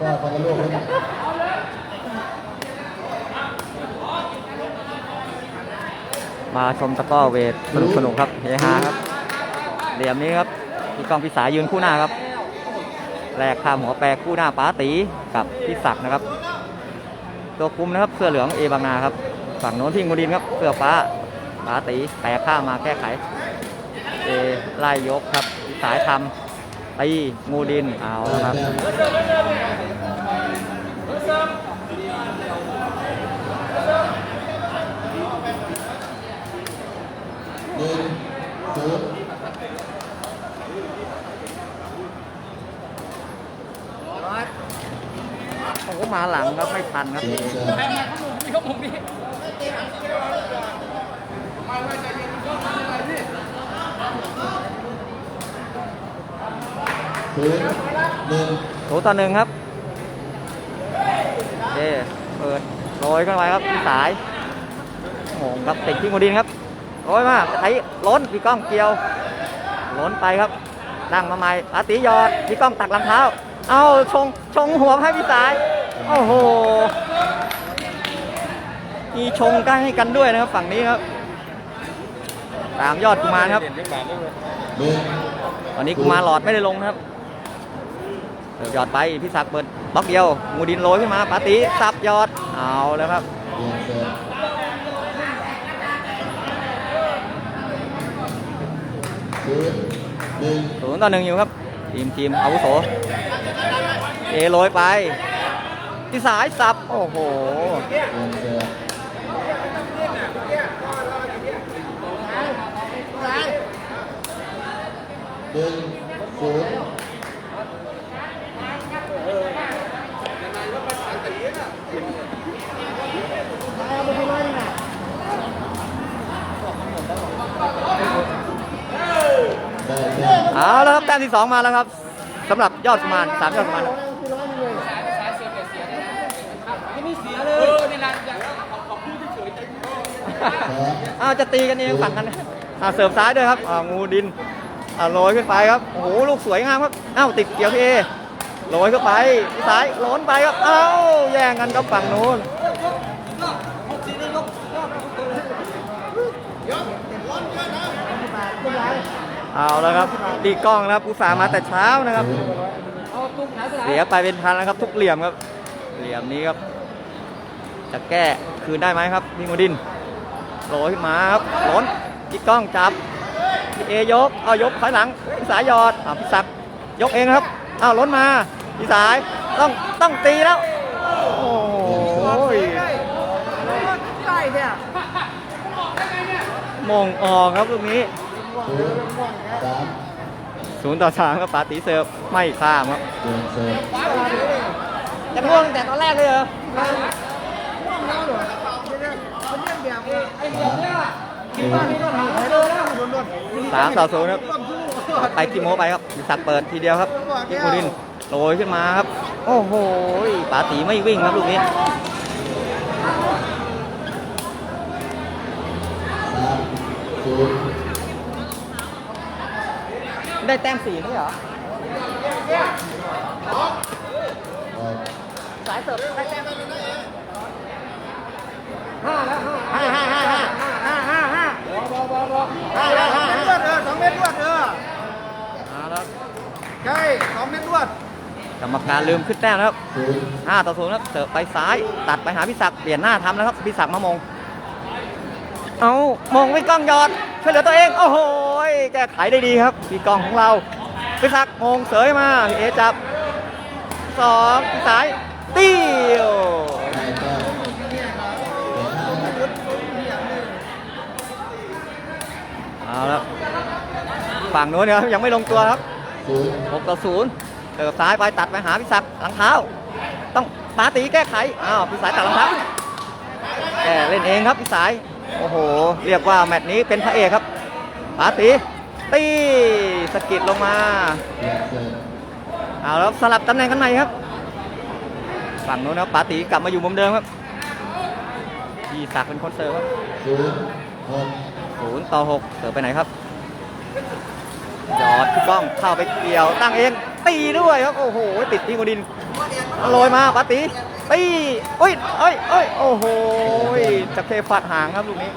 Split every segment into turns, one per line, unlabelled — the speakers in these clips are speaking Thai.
ก็คนละลูกนะ
มาชมตะก้อเวทสนุกสนุกครับเฮฮาครับเหลี่ยมนี้ครับพี่กองพิสายืนคู่หน้าครับแรกข้ามหัวแปรคู่หน้าป้าตีกับพี่ศักนะครับ ตัวคุมนะครับเสื้อเหลืองเอบางนาครับฝั่งโน้นที่งูดินครับเสื้อฟ้าป้าตีแปรข้ามาแก้ไขเอไล่ยกครับพิสายทำตีงูดินเอาครับ
หนึ่งศูนย์
ผ มก็มาหลังครับไม่ทันครับ
เสียงเชิญศูนย์หนึ่ง
ถูต่อหนึ่งครับเอ๊เปิดโรยเข้าไปครับพี่สายโงงครับติดที่งูดินครับโรยมาไถล้นพี่ก้องเกี่ยว ล้นไปครับตั้งมาใหม่อาติหยอดพี่ก้องตักหลังเท้า เอาชงชงหัวให้พี่สาย โอ้โห มีชงใกล้ให้กันด้วยนะครับฝั่งนี้ครับ ตามยอดกุมารครับ ตอนนี้กุมารหลอดไม่ได้ลงครับหยอดไปพี่ศักดิ์เปิดบล็อกเดียวงูดินโรยขึ้นมาปาติสับยอดเอาแล้วครับ
เสียงเชิญศูนย์หนึ่ง
ศูนย์ต่อหนึ่งอยู่ครับ ทีมทีมอาวุโสเอโรยไป ที่สายสับ โอ้โห
หนึ่งศูนย์ได้แต้ม
เอาแล้วครับแต้มที่สองมาแล้วครับสำหรับยอดกุมารสามยอดกุมาร อ้าวจะตีกันเองฝั่งกันอ่าเสิร์ฟซ้ายด้วยครับอ่างูดินอ่าโรยขึ้นไปครับโอ้โหลูกสวยงามครับอ้าวติดเกี่ยวพี่เอโรยเข้าไปซ้ายล้นไปครับเอ้าแย่งกันกับฝั่งนู้นเอาแล้วครับตีกล้องนะครับอุตส่าห์มาแต่เช้านะครับเสียไปเป็นพันแล้วครับ ทุกเหลี่ยมครับ เหลี่ยมนี้ครับ จะแก้คืนได้ไหมครับพี่งูดิน โรยขึ้นมาครับหล้นพี่ก้องจับพี่เอยก เอายกถอยหลังพี่สายหยอดอ่าพี่ศักดิ์ยกเองนะครับเอาล้นมาพี่สายต้องต้องตีแล้ว โอ้ยมงออกครับลูกนี้
ศูนย์สาม
ศูนย์ต่อสามครับปาตีเซิร์ฟไม่ข้ามครับ
เสียงเชิญ
จะง่วงแต่ตอนแรกเลยเหรอ
สามหนึ่ง
สามต่อศูนย์ครับ ไปกิโมไปครับสักดิ์เปิดทีเดียวครับกิโมดินโรยขึ้นมาครับ โอ้โหป๋าตีไม่วิ่งครับลูกนี้
สามศูนย์
ได้แต้มสี่ไม่เหรอ
ออก
สายเสิร์ฟได้แต้มห้าแล้วห้าห้า ห้าห้าห้าห้าห้าห้าห้าห้า
เมตรเออสองเมตรรวดเออ
เอาแล้ว
ใช่สองเมตรรวด
กรรมการลืมขึ้นแต้มแล้วครับ
ศูนย์
ห้าต่อศูนย์ครับเสิร์ฟไปซ้ายตัดไปหาพิศักเปลี่ยนหน้าทำแล้วครับพิศักมามง เอามงพี่ก้องหยอดช่วยเหลือตัวเองโอ้โหแก้ไขได้ดีครับพี่ก้องของเราพิศักดิ์มงเสยมาเอจับสองพี่สายตี้ยว
เอา
แล้วฝั่งโน้นเนี่ยยังไม่ลงตัวครับ
ศูนย์
6ต่อ0เสิร์ฟซ้ายไปตัดไปหาพิศักดิ์หลังเท้า ต้องปาตีแก้ไขอ้าวพิสายตัดหลังเท้าแกเล่นเองครับพิสายโอ้โห เรียกว่าแมตช์นี้เป็นพระเอกครับปาตีตีสกิดลงมา
เอา
แล้วสลับตำแหน่งกันใหม่ครับ ฝั่งโน้นนะครับปาตีกลับมาอยู่มุมเดิมครับพี่ศักดิ์เป็นคนเสิร์ฟครับ
ศูนย์
ต่อหกเสิร์ฟไปไหนครับยอดพี่ก้องเข้าไปเกี่ยวตั้งเองตีด้วยครับโอ้โหติดที่กดินโรยมาปาติตีอุ้ยเอ้ยเอ้ยโอ้โหจะเคฟัดหางครับลูกนี้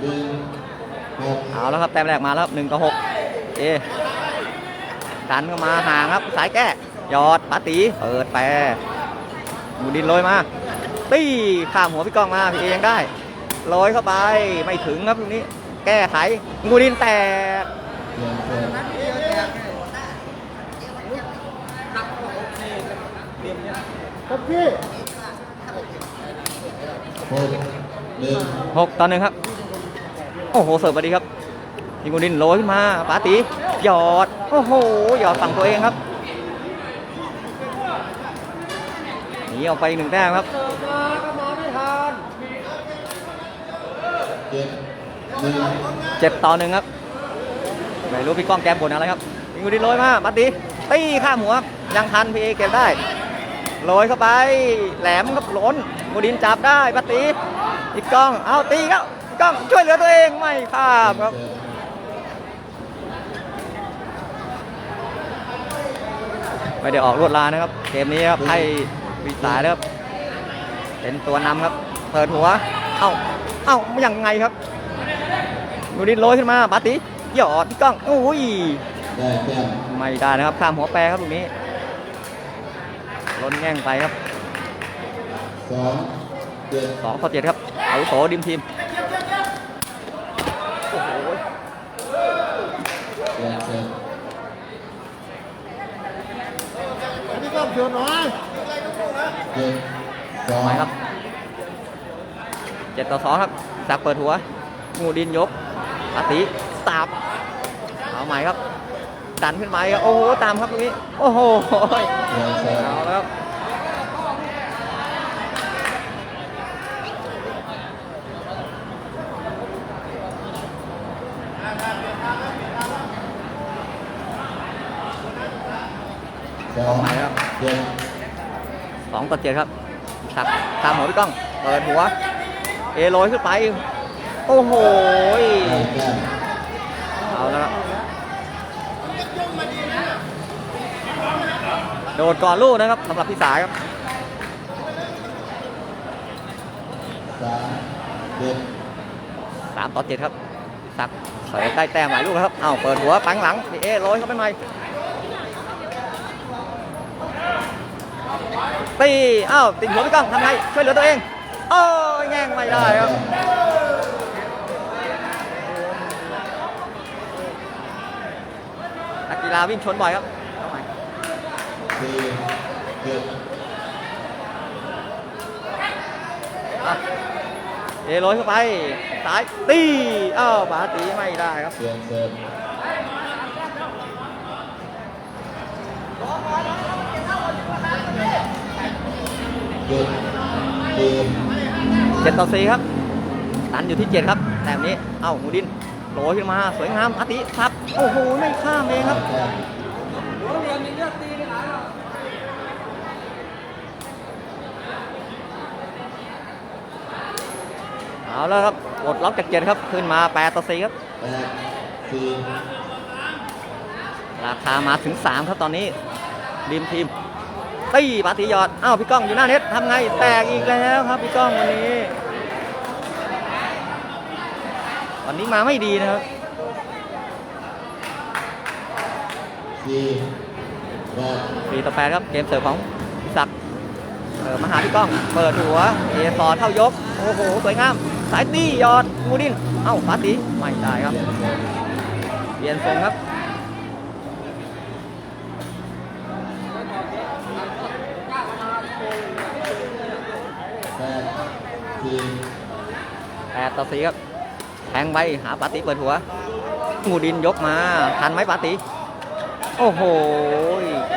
หนึ่งหก
เอาแล้วครับแต้มแรกมาแล้วหนึ่งต่อหกเอดันเข้ามาห่างครับสายแก้ยอดปาตีเปิดแปรมูดินโรยมา ตีข้ามหัวพี่กองมาพี่เอยังได้โรยเข้าไปไม่ถึงครับลูกนี้ แก้ไขงูดินแตก
ครับพี่
หก
ต่อหนึ่งครับ โอ้โห เสิร์ฟมาดีครับยิงงูดินโรยขึ้นมาปาตีหยอด โอ้โห หยอดฝั่งตัวเองครับหนีออกไปอีกหนึ่งแต้มครับ
เสิร์ฟมาก็มาไม่ทัน
เจ็ดหนึ่ง
เจ็ดต่อหนึ่งครับ ไม่รู้พี่ก้องแกมบนอะไรครับยิงกูดินโรยมาบัตตีตีข้ามหัวยังทันพี่เอเก็บได้โรยเข้าไป แหลมครับหล้นกูดินจับได้บัตตีพี่ก้อง เอาตีครับก้องช่วยเหลือตัวเองไม่ข้ามครับไม่ได้ออกรวดลานะครับ เกมนี้ครับให้วีสายนะครับเป็นตัวนำครับ เปิดหัว เอ้า เอ้ายังไงครับ กูดินโรยขึ้นมาบัตตีหยอดพี่ก้องโอ้ย
ได้แต้ม
ไม่ได้นะครับข้ามหัวแปรครับลูกนี้ล้นแง่งไปครับ
สองเจ็ด
สองต่อเจ็ดครับอาวุโสดิมทีมโอ้โห
เปลี่ยนเสิร์ฟ
อันนี้ก็เชิญหน่อย
เจ็ดสอง
ทำไมครับเจ็ดต่อสองครับสักเปิดหัวงูดินยก อาติสาบเอาใหม่ครับ ดันขึ้นมาครับโอ้โหตามครับตรงนี้ โอ้โห
เปลี่ยนเสิร์ฟ
เอาแล้วครับ
สองเจ็ด
สองต่อเจ็ดครับสักตามหัวพี่ก้องเปิดหัว เอโรยขึ้นไป โอ้โห เอาแล้วโดดก่อนลูกนะครับสำหรับพี่สายครับ
สามเจ็ด
สามต่อเจ็ดครับสักเสยได้แต้มหลายลูกครับ เอาเปิดหัวปังหลังดีเอโรยเข้าไปใหม่ตีเอ้าติดหัวพี่ก้องทำไงช่วยเหลือตัวเองโอ้ยแง่งไม่ได้ครับ นักกีฬาวิ่งชนบ่อยครับเอาใหม่
สี่เจ็ด
อะเอโรยเข้าไปสายตีเอ้าบาตีไม่ได้ครับ
เปลี่ยนเสิร์ฟหยุดเกม
เจ็ดต่อสี่ครับ ตันอยู่ที่เจ็ดครับ แต้มนี้ เอ้าหมูดินโรยขึ้นมา สวยงามอาติครับ โอ้โห ไม่ข้ามเองครับ
แต้ม
เอาแล้วครับกดล็อกจากเจ็ดครับ ขึ้นมาแปดต่อสี่ครับ
แปดสี่
ราคามาถึง3ครับตอนนี้ริมทีมตีปาติยอดอ้าวพี่ก้องอยู่หน้าเน็ตทำไงแตกอีกแล้วครับพี่ก้องวันนี้ วันนี้มาไม่ดีนะครับ
สี่
ต่อแปดครับเกมเสิร์ฟของศักดิ์เสิร์ฟมหาพี่ก้อง เปิดหัวเอซอเท่ายก โอ้โห สวยงาม สายตียอดมูดิน เอ้าปาติไม่ได้ครับ
เปลี่ยน
ทรงครับ
แปด
ต่อสี่ครับ แทงไปหาปาติเปิดหัวงูดินยกมา ทันไหมปาติ โอ้โห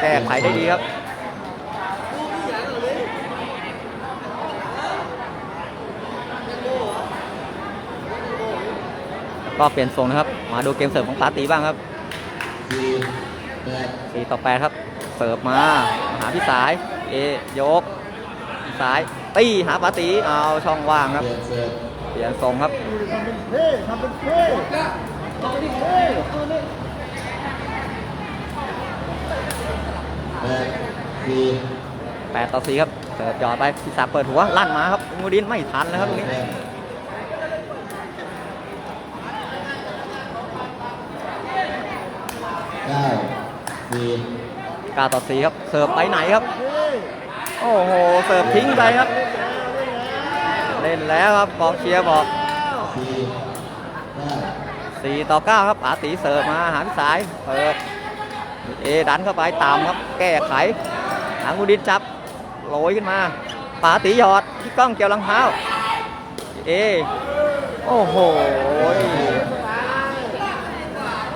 แก้ไขได้ดีครับ ก็เปลี่ยนทรงนะครับ มาดูเกมเสิร์ฟของปาติบ้างครับ
สี่
ต่อแปดครับ เสิร์ฟมา หาพี่สาย เอยก สาย ตีหาปาติเอาช่องว่างครับ
เปลี่ยนเสิร์ฟ
เปลี่ยนทรงครับ
ทำเป็นเท่ทำเป็นเท่ทำเป็นเท่
สี่
แปดต่อสี่ครับเสิร์ฟจ่อไปพิศาเปิดหัวลั่นมาครับงูดินไม่ทันแล้วครับตรงนี้
เก้าสี่
เก้าต่อสี่ครับ เสิร์ฟไปไหนครับ โอ้โห เสิร์ฟทิ้งไปครับ เล่นแล้วครับกองเชียร์บอก
สี่เก้า
สี่ต่อเก้าครับป๋าตีเสิร์ฟมาหาพิสาย เปิด เอดันเข้าไปตามครับแก้ไขหางูดินจับโรยขึ้นมาป๋าตีหยอดที่กล้องเกี่ยวรองเท้าเอโอ้โห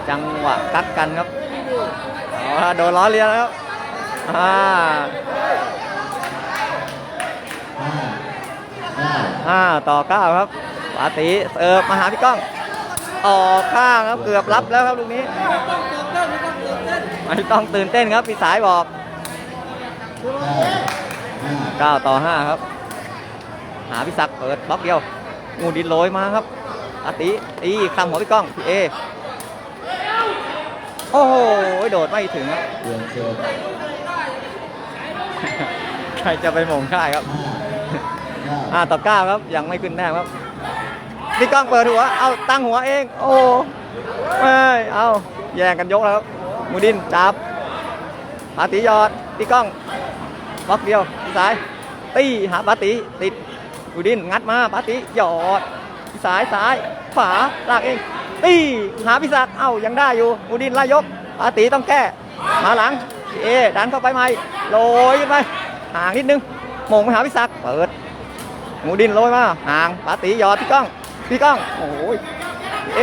จังหวะกัดกันครับโดนล้อเลียนแล้วครับอ่า
ห้าเก้า
ห้าต่อเก้าครับป๋าตีเสิร์ฟมาหาพี่ก้องออกข้างครับเกือบรับแล้วครับลูกนี้ ไม่ต้องตื่นเต้นครับพี่สายบอก
เก้าห้า
9ต่อ 5 ครับ หาพี่ศักดิ์เปิดบล็อกเดียว งูดินโรยมาครับอาติตีคำหัวพี่ก้องพี่เอโอ้โหโดดไม่ถึงครับ
เปลี่ยนเสิร์ฟ
ใครจะไปหมงได้ครับ
ห้าเก้า
5ต่อ9ครับยังไม่ขึ้นแน่ครับพี่ก้องเปิดหัว เอาตั้งหัวเอง โอ้เอ้ยเอาแย่งกันยกแล้วครับ มูดินจับปาติยอดพี่ก้องบล็อกเดียวพี่สายตีหาปาติติดมูดินงัดมาปาติยอดพี่สายซ้ายขวาลากเองตีหาพี่ศักดิ์เอ้ายังได้อยู่มูดินไล่ยกปาติต้องแก้มาหลังเอดันเข้าไปใหม่โรยขึ้นไปห่างนิดนึงมงไปหาพี่ศักดิ์เปิดหมูดินโรยมาห่างปาตียอดพี่ก้องพี่ก้องโอ้โหเอ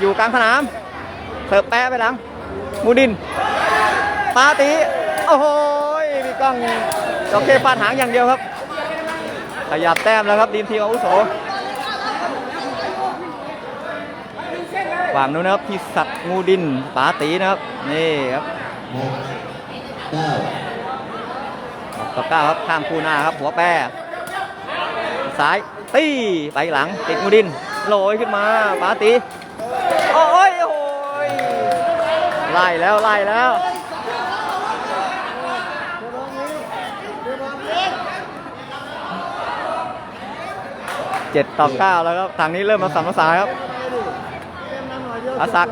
อยู่กลางสนามเสิร์ฟแปะไปหลัง มูดินปาตีโอ้โหพี่ก้องจอเคฟาดหางอย่างเดียวครับ ขยับแต้มแล้วครับทีมทีมอาวุโสฝั่งนู้นนะครับพี่ศักดิ์งูดินปาตีนะครับ นี่ครับ
หกล้า
กต่อเก้าครับข้ามคู่หน้าครับ หัวแปรซ้ายตีไปหลังติดงูดินโรยขึ้นมาปาตีโอ้ยโอ้ย ไล่แล้วไล่แล้วเจ็ดต่อเก้าแล้วครับ ทางนี้เริ่มมาสัมภาษาครับอาศัก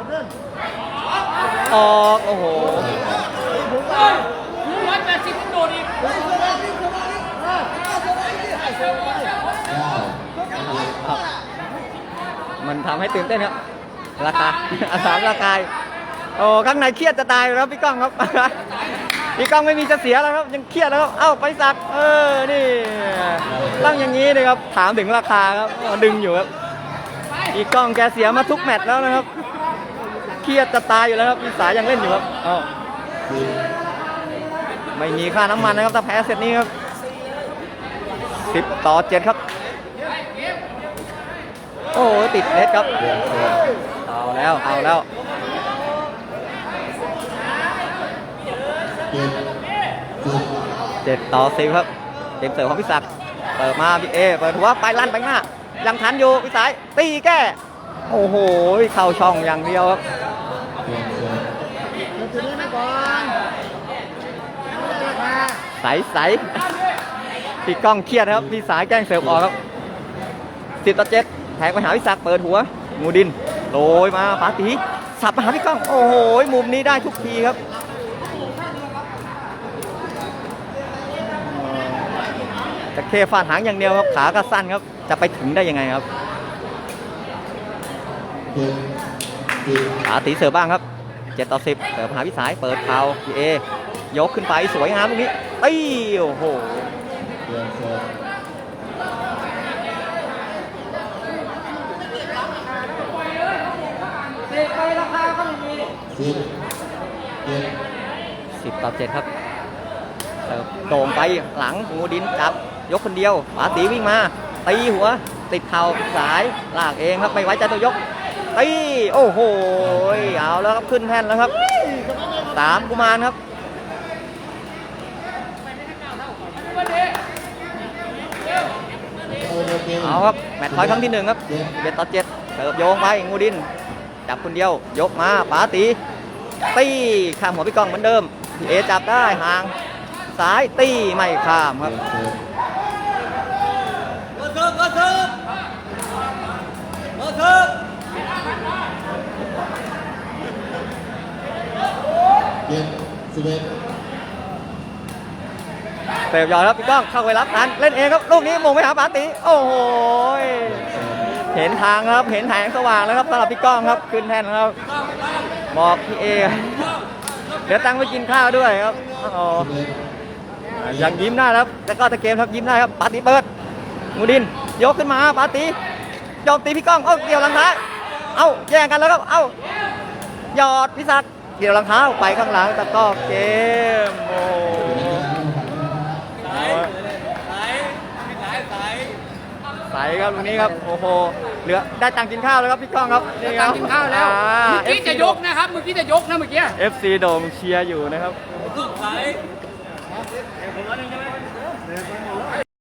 ออกโอ้โห
เก้า
ครับมันทำให้ตื่นเต้นครับ ราคาอาสามราคา โอ้ข้างในเครียดจะตายแล้วพี่ก้องครับ พี่ก้องไม่มีจะเสียแล้วครับ ยังเครียดแล้วครับเอ้าไปสักเออนี่ตั้งอย่างนี้เลยครับ ถามถึงราคาครับดึงอยู่ครับพี่ก้องแกเสียมาทุกแมตช์แล้วนะครับ เครียดจะตายอยู่แล้วครับพี่สายยังเล่นอยู่ครับอ้าไม่มีค่าน้ำมันนะครับถ้าแพ้เซตนี้ครับสิบต่อเจ็ดครับ โอ้ติดเน็ตครับ
เอา
แล้วเอาแล้ว
เจ็ด
ต่อสิบครับเต็มเสิร์ฟของพิศักดิ์เปิดมาพี่เอเปิดหัวไปลั่นไปหน้ายังทันอยู่พี่สายตีแก้โอ้โหเข้าช่องอย่างเดียวครับ
เปลี่ยนเสิร์ฟ
มันจะนี้ไม่ก่อนไม่ได้ราคา
ใสใสพี่ก้องเครียดครับพี่สายแกล้งเสิร์ฟออกครับสิบต่อเจ็ดแทงไปหาพิศักดิ์เปิดหัวงูดินโรยมาปาตีสับมาหาพี่ก้อง โอ้โหมุมนี้ได้ทุกทีครับ จะเคฟาดหางอย่างเดียวครับ ขาก็สั้นครับ จะไปถึงได้ยังไงครับ ขาตีเสิร์ฟบ้างครับ7ต่อ10เสิร์ฟหาพิสายเปิดเข่าพีเอยกขึ้นไปสวยงามตรงนี้ตีโอ้โห
เปลี่ยนเสิร์ฟสิบเจ็ด
ครับเสิร์ฟโด่งไปหลังงูดินจับ ยกคนเดียวปาตีวิ่งมาตีหัว ติดเข่าสายลากเองครับไม่ไว้ใจตัวยกตีโอ้โหเอาแล้วครับขึ้นแท่นแล้วครับสามกุมารครับ
เอา
ครับแมตช์พอยครั้งที่หนึ่งครับ
เจ็ด
ต่อ7เสิร์ฟโยงไปงูดิน จับคนเดียวยกมาป๋าตีตีข้ามหัวพี่กองเหมือนเดิมเอจับได้ห่างซ้ายตีไม่ข้ามครับ
ยนเสิร์ฟ
เซิร์ฟเซิร์ฟเซิร์ฟ
เปลี่ยน สิบเอ็ด
เสิร์ฟยอดครับพี่ก้องเข้าไปรับทันเล่นเองครับลูกนี้มงไปหาปาติโอ้โห
เห็
นทางครับเห็นแสงสว่างแล้วครับสำหรับพี่ก้องครับขึ้นแท่นครับบอกพี่เอเดี๋ยวตั้งไปกินข้าวด้วยครับอ้
สิบเอ็ด
ยังยิ้มได้ครับแล้วก็ตะเกมครับยิ้มได้ครับปาติเปิดมูดินยกขึ้นมาปาติโจมตีพี่ก้องเอ้าเกี่ยวลังท้าเอ้าแย่งกันแล้วครับเอ้าหยอดพิศักดิ์ เกี่ยวหลังเท้าไปข้างหลังตะกร้อเกมโอ้ใสครับตรงนี้ครับโอ้โหเหลือได้ตังค์กินข้าวแล้วครับพี่ก้องครับ
ได้ตังค์กินข้าวแล้ว
อ่า
เมื่อกี้จะยกนะครับ เมื่อกี้จะยกนะเมื่อกี้
FC โดมเชียร์อยู่นะครับ
ไหน